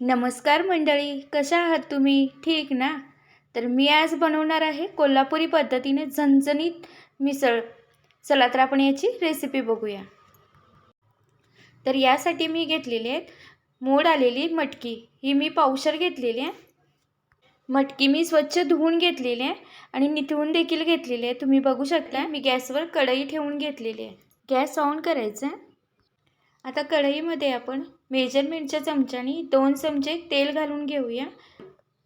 नमस्कार मंडळी कशा आहात तुम्ही? ठीक ना? तर मी आज बनवणार आहे कोल्हापुरी पद्धतीने झणझणीत मिसळ. चला तर आपण याची रेसिपी बघूया. तर यासाठी मी घेतलेली आहेत मोड आलेली मटकी. ही मी पावशर घेतलेली आहे. मटकी मी स्वच्छ धुवून घेतलेली आहे आणि निथळून देखील घेतलेली आहे. तुम्ही बघू शकता मी गॅसवर कढई ठेवून घेतलेली आहे. गॅस ऑन करायचा आहे. आता कढईमध्ये आपण मेजरमेंटच्या चमच्यानी दोन चमचे तेल घालून घेऊया.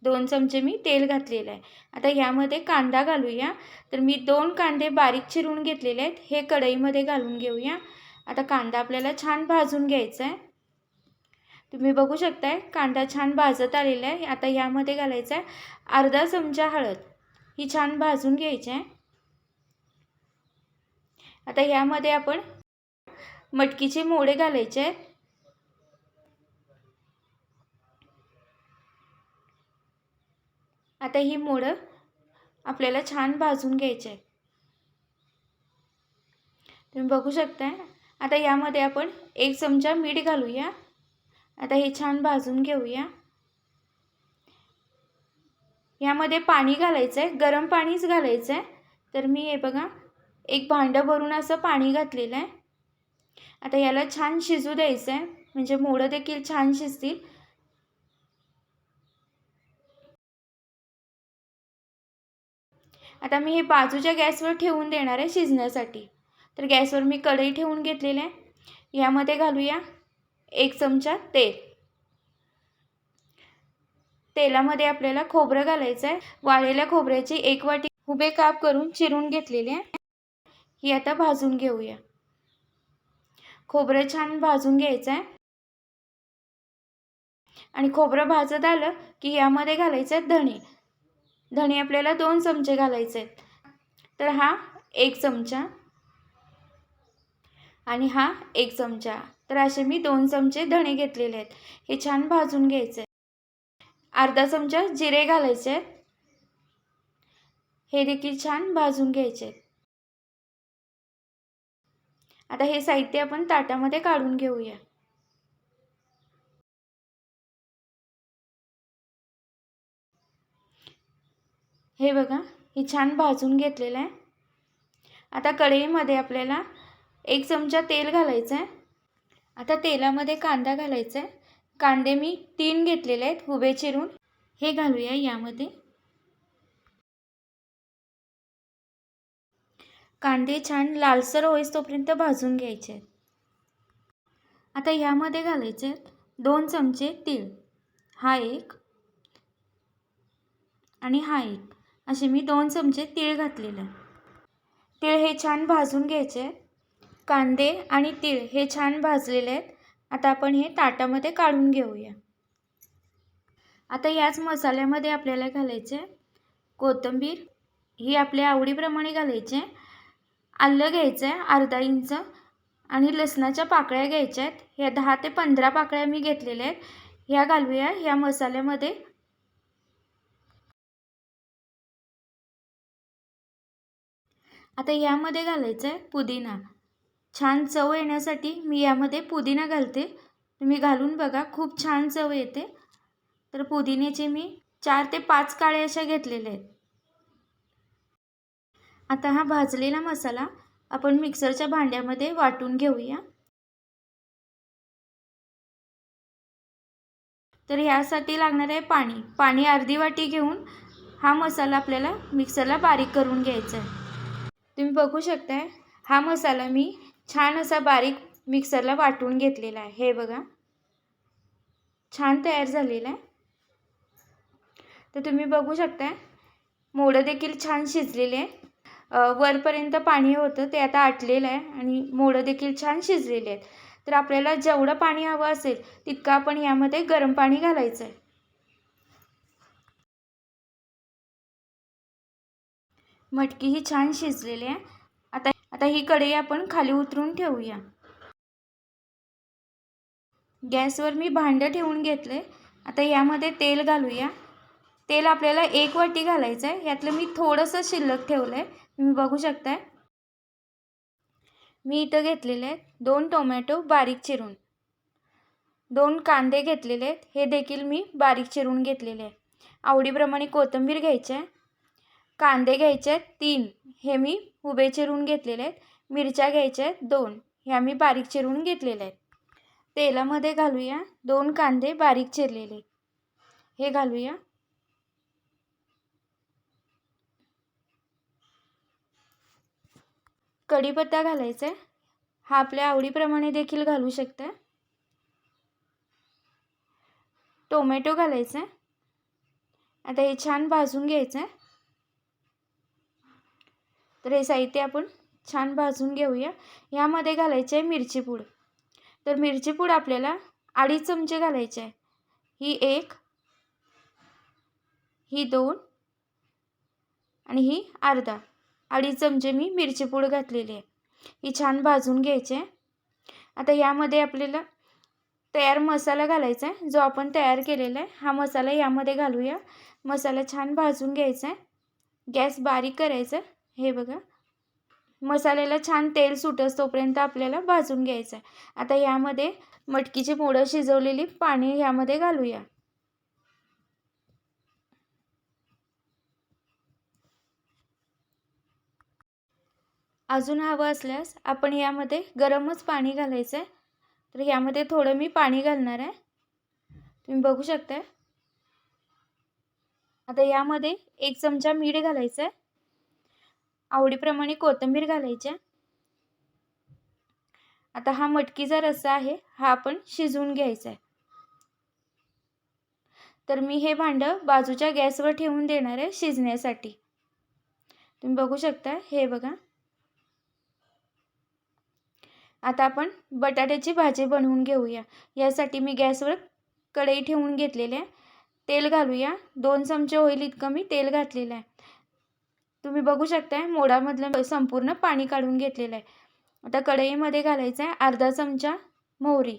दोन चमचे मी तेल घातलेलं आहे. आता ह्यामध्ये कांदा घालूया. तर मी दोन कांदे बारीक चिरून घेतलेले आहेत. हे कढईमध्ये घालून घेऊया. आता कांदा आपल्याला छान भाजून घ्यायचा आहे. तुम्ही बघू शकताय कांदा छान भाजत आलेला आहे. आता ह्यामध्ये घालायचा आहे अर्धा चमचा हळद. ही छान भाजून घ्यायची आहे. आता ह्यामध्ये आपण मटकीचे मोडे घालायचे. आहेत आता ही मोडं आपल्याला छान भाजून घ्यायचे. तुम्ही बघू शकताय. आता यामध्ये आपण एक चमचा मीठ घालूया. आता हे छान भाजून घेऊया. यामध्ये पाणी घालायचं आहे गरम पाणीच घालायचं आहे तर मी हे बघा एक भांडं भरून असं पाणी घातलेलं आहे. आता याला छान शिजू द्यायचं आहे म्हणजे मोडं देखील छान शिजतील. आता मी हे बाजूच्या गॅसवर ठेवून देणार आहे शिजण्यासाठी. तर गॅसवर मी कढई ठेवून घेतलेली आहे. यामध्ये घालूया एक चमचा तेल. तेलामध्ये आपल्याला खोबरं घालायचं आहे वाळलेल्या खोबऱ्याची एक वाटी उभे काप करून चिरून घेतलेली आहे. ही आता भाजून घेऊया. खोबरं छान भाजून घ्यायचं आहे आणि खोबरं भाजत आलं की यामध्ये घालायचं आहे धणे. धणे आपल्याला दोन चमचे घालायचे आहेत. तर हा एक चमचा आणि हा एक चमचा. तर असे मी दोन चमचे धणे घेतलेले आहेत. हे छान भाजून घ्यायचे अर्धा चमचा जिरे घालायचे आहेत. हे देखील छान भाजून घ्यायचे आहेत. आता हे साहित्य आपण ताटामध्ये काढून घेऊया. हे बघा हे छान भाजून घेतलेलं आहे. आता कढईमध्ये आपल्याला एक चमचा तेल घालायचं आहे आता तेलामध्ये कांदा घालायचा आहे कांदे मी तीन घेतलेले आहेत उभे चिरून. हे घालूया यामध्ये. कांदे छान लालसर होईस तोपर्यंत भाजून घ्यायचे. आहेत आता ह्यामध्ये घालायचे आहेत दोन चमचे तीळ. हा एक आणि हा एक. असे मी दोन चमचे तीळ घातलेले. तीळ हे छान भाजून घ्यायचे. कांदे आणि तीळ हे छान भाजलेले आहेत. आता आपण हे ताटामध्ये काढून घेऊया. आता याच मसाल्यामध्ये आपल्याला घालायचे कोथिंबीर. ही आपल्या आवडीप्रमाणे घालायचे. आलं घ्यायचं आहे अर्धा इंच. आणि लसणाच्या पाकळ्या घ्यायच्या आहेत ह्या दहा ते पंधरा पाकळ्या मी घेतलेल्या आहेत. ह्या घालूया ह्या मसाल्यामध्ये. आता यामध्ये घालायचं आहे पुदिना. छान चव येण्यासाठी मी यामध्ये पुदिना घालते. तुम्ही घालून बघा खूप छान चव येते. तर पुदिन्याचे मी चार ते पाच काळे अशा घेतलेले आहेत. आता हा भाजलेला मसाला आपण मिक्सरच्या भांड्यामध्ये वाटून घेऊया. तर ह्यासाठी लागणार आहे पाणी. पाणी अर्धी वाटी घेऊन हा मसाला आपल्याला मिक्सरला बारीक करून घ्यायचा आहे. तुम्ही बघू शकताय हा मसाला मी छान असा बारीक मिक्सरला वाटून घेतलेला आहे. हे बघा. छान तयार झालेला आहे. तर तुम्ही बघू शकताय मोडं देखील छान शिजलेले आहे. वरपर्यंत पाणी होतं ते आता आटलेलं आहे आणि मोडं देखील छान शिजलेले आहेत. तर आपल्याला जेवढं पाणी हवं असेल तितकं आपण यामध्ये गरम पाणी घालायचं आहे मटकी ही छान शिजलेली आहे. आता आता ही कढई आपण खाली उतरून ठेवूया. गॅसवर मी भांडं ठेवून घेतले आता यामध्ये तेल घालूया. तेल आपल्याला एक वाटी घालायचं आहे यातलं मी थोडंसं शिल्लक ठेवलं आहे तुम्ही बघू शकताय. मी इथं घेतलेले आहेत दोन टोमॅटो बारीक चिरून. दोन कांदे घेतलेले आहेत. हे देखील मी बारीक चिरून घेतलेले आहे. आवडीप्रमाणे कोथिंबीर घ्यायची आहे. कांदे घ्यायचे आहेत तीन. हे मी उभे चिरून घेतलेले आहेत. मिरच्या घ्यायच्या आहेत दोन. ह्या मी बारीक चिरून घेतलेल्या आहेत. तेलामध्ये घालूया. दोन कांदे बारीक चिरलेले. हे घालूया. कढीपत्ता घालायचा आहे हा आपल्या आवडीप्रमाणे देखील घालू शकता. टोमॅटो घालायचा आहे आता हे छान भाजून घ्यायचं आहे तर हे साहित्य आपण छान भाजून घेऊया. ह्यामध्ये घालायचे आहे मिरची पूड. तर मिरची पूड आपल्याला अडीच चमचे घालायचे आहे ही एक ही दोन आणि ही अर्धा. अडीच चमचे मी मिरची पूड घातलेली आहे. ही छान भाजून घ्यायची आहे. आता यामध्ये आपल्याला तयार मसाला घालायचा आहे. जो आपण तयार केलेला आहे हा मसाला यामध्ये घालूया. मसाला छान भाजून घ्यायचा आहे. गॅस बारीक करायचा हे बघा. मसाल्याला छान तेल सुटस तोपर्यंत आपल्याला भाजून घ्यायचं आहे. आता यामध्ये मटकीची मोडं शिजवलेली पाणी ह्यामध्ये घालूया. अजून हवं असल्यास आपण यामध्ये गरमच पाणी घालायचं आहे तर यामध्ये थोडं मी पाणी घालणार आहे. तुम्ही बघू शकता आता यामध्ये एक चमचा मीठ घालायचं आहे आवडीप्रमाणे कोथिंबीर घालायची आहे. आता हा मटकीचा रस्सा आहे हा आपण शिजवून घ्यायचा आहे. तर मी हे भांडं बाजूच्या गॅसवर ठेवून देणार आहे शिजण्यासाठी. तुम्ही बघू शकता हे बघा. आता आपण बटाट्याची भाजी बनवून घेऊया. यासाठी मी गॅसवर कढई ठेवून घेतलेली आहे तेल घालूया. दोन चमचे होईल इतकं मी तेल घातलेलं आहे. तुम्ही बघू शकताय मोडामधलं संपूर्ण पाणी काढून घेतलेलं आहे. आता कढईमध्ये घालायचं आहे अर्धा चमचा मोहरी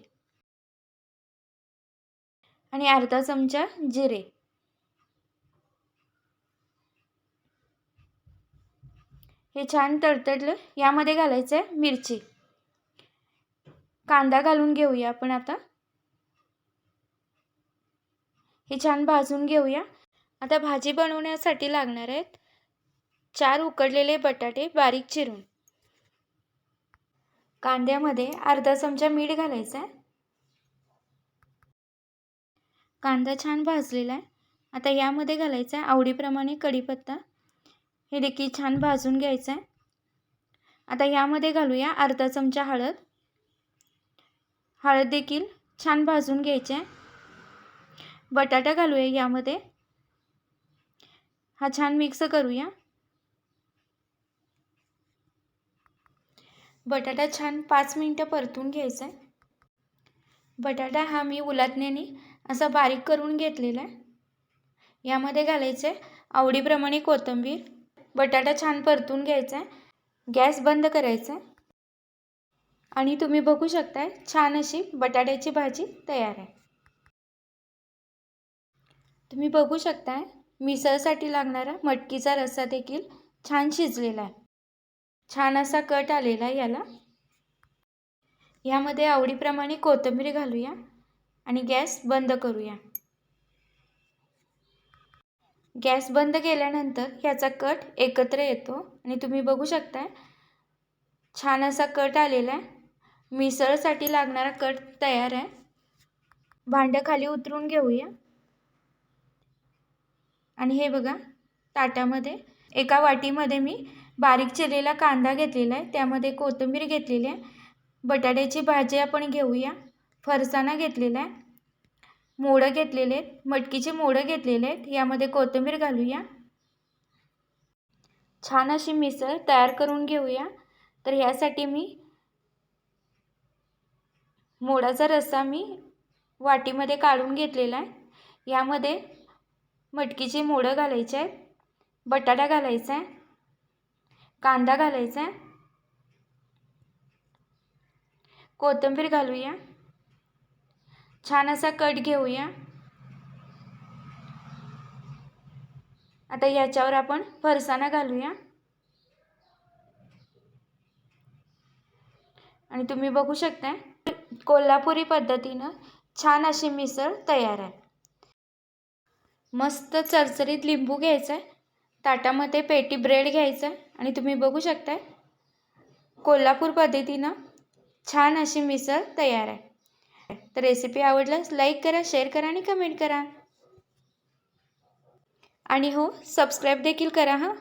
आणि अर्धा चमचा जिरे. हे छान तडतडलं यामध्ये घालायचं आहे मिरची. कांदा घालून घेऊया आपण आता. हे छान भाजून घेऊया. आता भाजी बनवण्यासाठी लागणार आहेत चार उकडलेले बटाटे बारीक चिरून. कांद्यामध्ये अर्धा चमचा मीठ घालायचं आहे. कांदा छान भाजलेला आहे. आता यामध्ये घालायचा आहे आवडीप्रमाणे कढीपत्ता. हे देखील छान भाजून घ्यायचं आहे. आता यामध्ये घालूया अर्धा चमचा हळद. हळद देखील छान भाजून घ्यायचे. आहे बटाटा घालूया यामध्ये. हा छान मिक्स करूया. बटाटा छान पाच मिनटं परतून घ्यायचा आहे बटाटा हा मी उलाटण्याने असा बारीक करून घेतलेला आहे. यामध्ये घालायचं आहे आवडीप्रमाणे कोथिंबीर. बटाटा छान परतून घ्यायचा आहे. गॅस बंद करायचा आहे. आणि तुम्ही बघू शकताय छान अशी बटाट्याची भाजी तयार आहे. तुम्ही बघू शकताय मिसळसाठी लागणारा मटकीचा रस्सा देखील छान शिजलेला आहे. छान असा कट आलेला आहे याला. यामध्ये आवडीप्रमाणे कोथिंबीर घालूया आणि गॅस बंद करूया. गॅस बंद केल्यानंतर ह्याचा कट एकत्र येतो आणि तुम्ही बघू शकताय छान असा कट आलेला आहे. मिसळसाठी लागणारा कट तयार आहे. भांडं खाली उतरून घेऊया. आणि हे बघा ताटामध्ये एका वाटीमध्ये मी बारीक चिरलेला कांदा घेतलेला आहे. त्यामध्ये कोथिंबीर घेतलेली आहे. बटाट्याची भाजी आपण घेऊया. फरसाणा घेतलेला आहे. मोडं घेतलेले आहेत. मटकीचे मोडं घेतलेले आहेत. यामध्ये कोथिंबीर घालूया. छान अशी मिसळ तयार करून घेऊया. तर ह्यासाठी मी मोडाचा रस्सा मी वाटीमध्ये काढून घेतलेला आहे. यामध्ये मटकीची मोडं घालायचे आहेत बटाटा घालायचा आहे कांदा घालायचा आहे कोथिंबीर घालूया छान असा कट घेऊया. आता याच्यावर आपण फरसाणा घालूया. आणि तुम्ही बघू शकता कोल्हापुरी पद्धतीनं छान अशी मिसळ तयार आहे. मस्त चरचरीत लिंबू घ्यायचा आहे ताटामध्ये पेटी ब्रेड घ्यायचं आहे आणि तुम्ही बघू शकताय कोल्हापूर पद्धतीनं छान अशी मिसळ तयार आहे. तर रेसिपी आवडल्यास लाईक करा शेअर करा आणि कमेंट करा. आणि हो सबस्क्राईब देखील करा हां.